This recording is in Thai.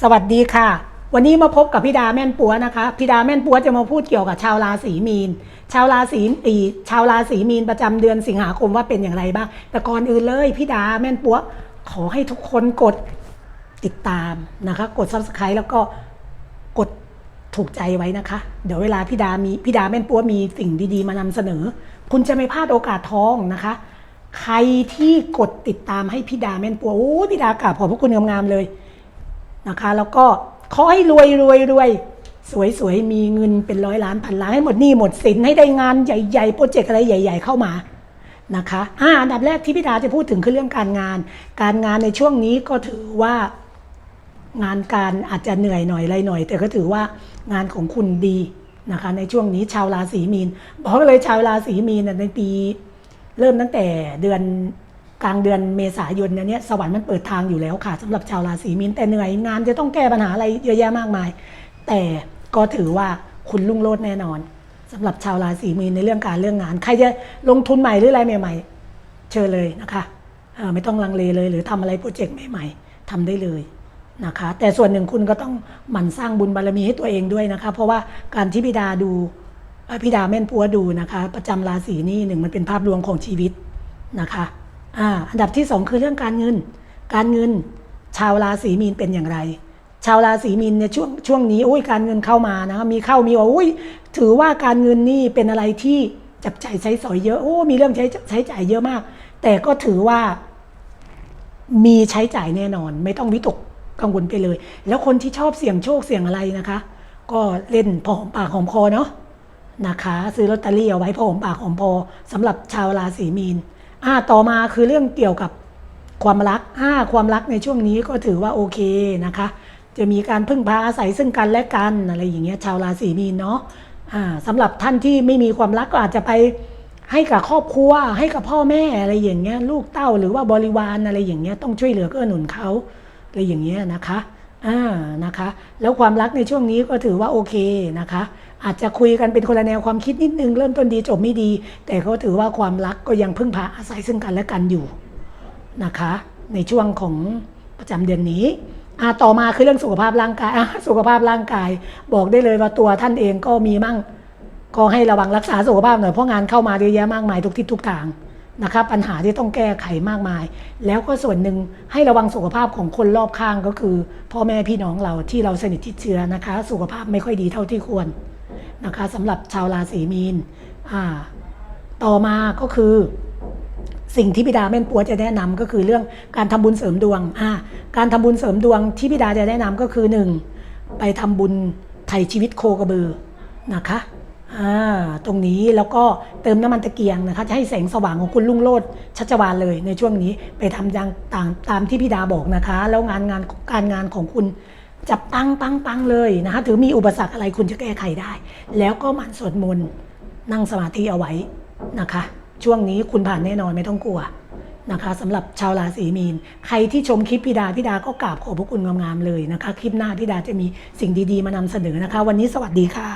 สวัสดีค่ะ วันนี้มาพบกับพี่ดาแม่นปัวนะคะพี่ดาแม่นปัวจะมาพูดเกี่ยวกับชาวราศีมีน ชาวราศีปีชาวราศีมีนประจำเดือนสิงหาคมว่าเป็นอย่างไรบ้าง แต่ก่อนอื่นเลยพี่ดาแม่นปัวขอให้ทุกคนกดติดตามนะคะ กด subscribe แล้วก็กดถูกใจไว้นะคะ เดี๋ยวเวลาพี่ดามีพี่ดาแม่นปัวมีสิ่งดีๆ มานำเสนอ คุณจะไม่พลาดโอกาสทองนะคะ ใครที่กดติดตามให้พี่ดาแม่นปัวโอ้พี่ดากราบขอบพระคุณงามๆเลย นะคะ แล้วก็ขอให้รวยรวยรวยสวยสวยมีเงินเป็นร้อยล้านพันล้านให้หมดหนี้หมดสินให้ได้งานใหญ่ๆโปรเจกต์อะไรใหญ่ ๆ เข้ามานะคะอ่าอันดับแรกที่พี่ดาจะพูดถึงคือเรื่องการงาน การงานในช่วงนี้ก็ถือว่างานการอาจจะเหนื่อยหน่อยอะไรหน่อย แต่ก็ถือว่างานของคุณดีนะคะ ในช่วงนี้ชาวราศีมีนบอกเลยชาวราศีมีนในปี เริ่มตั้งแต่เดือน กลางเดือนเมษายนเนี่ยสวรรค์มันเปิดทางอยู่แล้วค่ะสำหรับชาวราศีมีนแต่เหนื่อยงานจะต้องแก้ปัญหาอะไรเยอะแยะมากมาย แต่ก็ถือว่าคุณรุ่งโรจน์แน่นอนสำหรับชาวราศีมีนในเรื่องการเรื่องงาน ใครจะลงทุนใหม่หรืออะไรใหม่ ๆ เชิญเลยนะคะไม่ต้องลังเลเลย หรือทำอะไรโปรเจกต์ใหม่ ๆทำได้เลยนะคะ แต่ส่วนหนึ่งคุณก็ต้องหมั่นสร้างบุญบารมีให้ตัวเองด้วยนะคะ เพราะว่าการที่พิดาดูพี่ดาแม่นปัวดูนะคะ ประจำราศีนี่หนึ่งมันเป็นภาพรวมของชีวิตนะคะ อ่าอันดับที่สองคือเรื่องการเงิน การเงิน ชาวราศีมีนเป็นอย่างไร ชาวราศีมีนเนี่ยช่วงช่วงนี้โอ้ยการเงินเข้ามานะมีเข้ามีออกโอ้ยถือว่าการเงินนี่เป็นอะไรที่จับใจายใช้สอยเยอะโอ้มีเรื่องใช้ใช้จ่ายเยอะมาก แต่ก็ถือว่า มีใช้จ่ายแน่นอน ไม่ต้องวิตกกังวลไปเลย แล้วคนที่ชอบเสี่ยงโชคเสี่ยงอะไรนะคะ ก็เล่นพอหอมปากหอมคอเนาะนะคะ ซื้อลอตเตอรี่เอาไว้พอหอมปากหอมคอสำหรับชาวราศีมีน อ่าต่อมาคือเรื่องเกี่ยวกับความรักอ่าความรักในช่วงนี้ก็ถือว่าโอเคนะคะ จะมีการพึ่งพาอาศัยซึ่งกันและกันอะไรอย่างเงี้ยชาวราศีมีนเนาะอ่าสำหรับท่านที่ไม่มีความรักก็อาจจะไปให้กับครอบครัว ให้กับพ่อแม่อะไรอย่างเงี้ยลูกเต้าหรือว่าบริวารอะไรอย่างเงี้ยต้องช่วยเหลือเกื้อหนุนเขาอะไรอย่างเงี้ยนะคะ อ่านะคะ แล้วความรักในช่วงนี้ก็ถือว่าโอเคนะคะ อาจจะคุยกันเป็นคนละแนวความคิดนิดนึง เริ่มต้นดีจบไม่ดี แต่ก็ถือว่าความรักก็ยังพึ่งพาอาศัยซึ่งกันและกันอยู่นะคะ ในช่วงของประจำเดือนนี้อ่าต่อมาคือเรื่องสุขภาพร่างกายอะสุขภาพร่างกาย บอกได้เลยว่าตัวท่านเองก็มีมั่งก็ให้ระวังรักษาสุขภาพหน่อยเพราะงานเข้ามาเยอะแยะมากมายทุกทิศทุกทาง นะครับปัญหาที่ต้องแก้ไขมากมาย แล้วก็ส่วนหนึ่งให้ระวังสุขภาพของคนรอบข้างก็คือ พ่อแม่พี่น้องเราที่เราสนิททิดเชื้อนะคะ สุขภาพไม่ค่อยดีเท่าที่ควรนะคะสำหรับชาวราศีมีนต่อมาก็คือสิ่งที่พิดาแม่นปัวจะแนะนำก็คือเรื่องการทำบุญเสริมดวงการทำบุญเสริมดวงที่พิดาจะแนะนำก็คือหนึ่งไปทำบุญไถ่ชีวิตโคกระบือนะคะ ตรงนี้แล้วก็เติมน้ำมันตะเกียงนะคะจะให้แสงสว่างของคุณลุงโลดชัชวานเลยในช่วงนี้ไปทำอย่างต่างตามที่พิดาบอกนะคะ แล้วงานงานการงานของคุณจะปังปังปังเลยนะคะถือมีอุปสรรคอะไรคุณจะแก้ไขได้ แล้วก็หมั่นสวดมนต์นั่งสมาธิเอาไว้นะคะ ช่วงนี้คุณผ่านแน่นอนไม่ต้องกลัวนะคะสำหรับชาวราศีมีน ใครที่ชมคลิปพี่ดาพี่ดาก็กราบขอบพระคุณงามๆเลยนะคะ คลิปหน้าพี่ดาจะมีสิ่งดีๆ มานำเสนอนะคะ วันนี้สวัสดีค่ะ